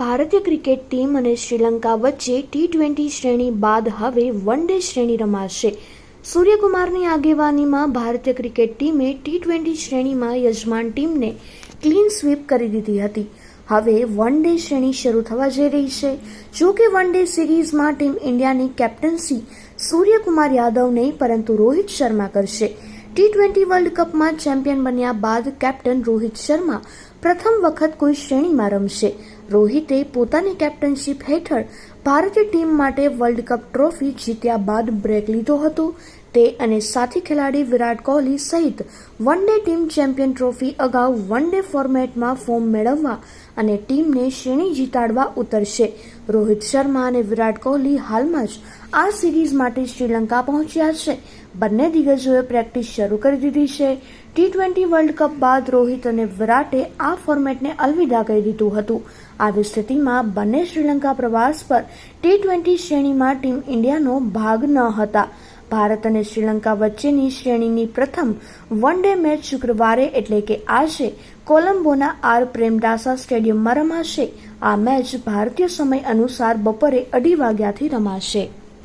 ભારતીય cricket team અને શ્રીલંકા વચ્ચે ટી ટ્વેન્ટી શ્રેણી બાદ હવે વન ડે શ્રેણી રમાશે. સૂર્યકુમારની આગેવાનીમાં ભારતીય ક્રિકેટ ટીમે ટી ટ્વેન્ટી શ્રેણીમાં યજમાન ટીમને ક્લીન સ્વીપ કરી દીધી હતી. હવે વન ડે શ્રેણી શરૂ થવા જઈ રહી છે. જો કે વન ડે સિરીઝમાં ટીમ ઇન્ડિયાની કેપ્ટન્સી સૂર્યકુમાર યાદવ નહીં, પરંતુ રોહિત શર્મા કરશે. ટી ટ્વેન્ટી વર્લ્ડ કપમાં ચેમ્પિયન બન્યા બાદ કેપ્ટન રોહિત શર્મા પ્રથમ વખત કોઈ શ્રેણીમાં રમશે. રોહિતે પોતાની કેપ્ટનશીપ હેઠળ ભારતીય ટીમ માટે વર્લ્ડ કપ ટ્રોફી જીત્યા બાદ બ્રેક લીધો હતો. તે અને સાથી ખેલાડી વિરાટ કોહલી સહિત one day team champion trophy અગાઉ વન ડે ફોર્મેટમાં ફોર્મ મેળવવા અને ટીમને શ્રેણી જીતાડવા ઉતરશે. રોહિત શર્મા અને વિરાટ કોહલી હાલમાં જ આ સિરીઝ માટે શ્રીલંકા પહોંચ્યા છે. બંને દિગ્ગજોએ પ્રેક્ટિસ શરૂ કરી દીધી છે. ટી ટ્વેન્ટી વર્લ્ડ કપ બાદ રોહિત અને વિરાટે આ ફોર્મેટને અલવિદા કહી દીધું હતું. આવી સ્થિતિમાં બંને શ્રીલંકા પ્રવાસ પર ટી ટ્વેન્ટી શ્રેણીમાં ટીમ ઇન્ડિયાનો ભાગ ન હતા. ભારત અને શ્રીલંકા વચ્ચેની શ્રેણીની પ્રથમ વન ડે મેચ શુક્રવારે એટલે કે આજે કોલંબોના આર પ્રેમદાસા સ્ટેડિયમમાં રમાશે. આ મેચ ભારતીય સમય અનુસાર બપોરે અઢી વાગ્યાથી રમાશે.